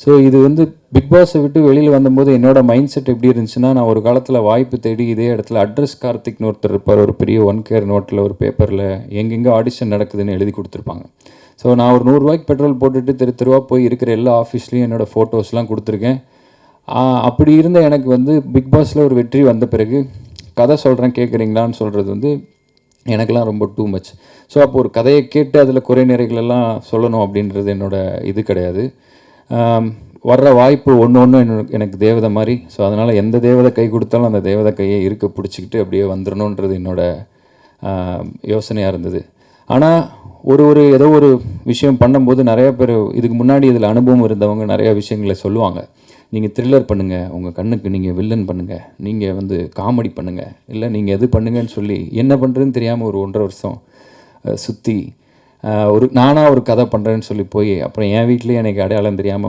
So இது வந்து big பாஸை விட்டு வெளியில் வந்தபோது என்னோடய மைண்ட் செட் எப்படி இருந்துச்சுன்னா நான் ஒரு காலத்தில் வாய்ப்பு தேடி இதே இடத்துல அட்ரஸ் கார்த்திக்னு ஒருத்தர் இருப்பார் ஒரு பெரிய ஒன் கேர் நோட்டில் ஒரு பேப்பரில் எங்கெங்கே ஆடிஷன் நடக்குதுன்னு எழுதி கொடுத்துருப்பாங்க. ஸோ நான் ஒரு நூறுரூவாய்க்கு பெட்ரோல் போட்டுட்டு தெரு தெருவாக போய் இருக்கிற எல்லா ஆஃபீஸ்லேயும் என்னோட ஃபோட்டோஸ்லாம் கொடுத்துருக்கேன். அப்படி இருந்த எனக்கு வந்து பிக் பாஸில் ஒரு வெற்றி வந்த பிறகு கதை சொல்கிறேன் கேட்குறீங்களான்னு சொல்கிறது வந்து எனக்கெல்லாம் ரொம்ப டூ மச் ஸோ அப்போ ஒரு கதையை கேட்டு அதில் குறை நிறைகள் எல்லாம் சொல்லணும் அப்படின்றது என்னோடய இது கிடையாது. வர்ற வாய்ப்பு ஒன்று ஒன்று எனக்கு தேவதை மாதிரி. ஸோ அதனால் எந்த தேவதை கை கொடுத்தாலும் அந்த தேவதை கையை இருக்க பிடிச்சிக்கிட்டு அப்படியே வந்துடணுன்றது என்னோட யோசனையாக இருந்தது. ஆனால் ஒரு ஒரு ஏதோ ஒரு விஷயம் பண்ணும்போது நிறைய பேர் இதுக்கு முன்னாடி இதில் அனுபவம் இருந்தவங்க நிறையா விஷயங்களை சொல்லுவாங்க. நீங்கள் த்ரில்லர் பண்ணுங்கள் உங்கள் கண்ணுக்கு நீங்கள் வில்லன் பண்ணுங்கள் நீங்கள் வந்து காமெடி பண்ணுங்கள் இல்லை நீங்கள் எது பண்ணுங்கன்னு சொல்லி என்ன பண்ணுறதுன்னு தெரியாமல் ஒரு ஒன்றரை வருஷம் சுற்றி ஒரு நானாக ஒரு கதை பண்ணுறேன்னு சொல்லி போய் அப்புறம் என் வீட்லேயே எனக்கு அடையாளம் தெரியாமல்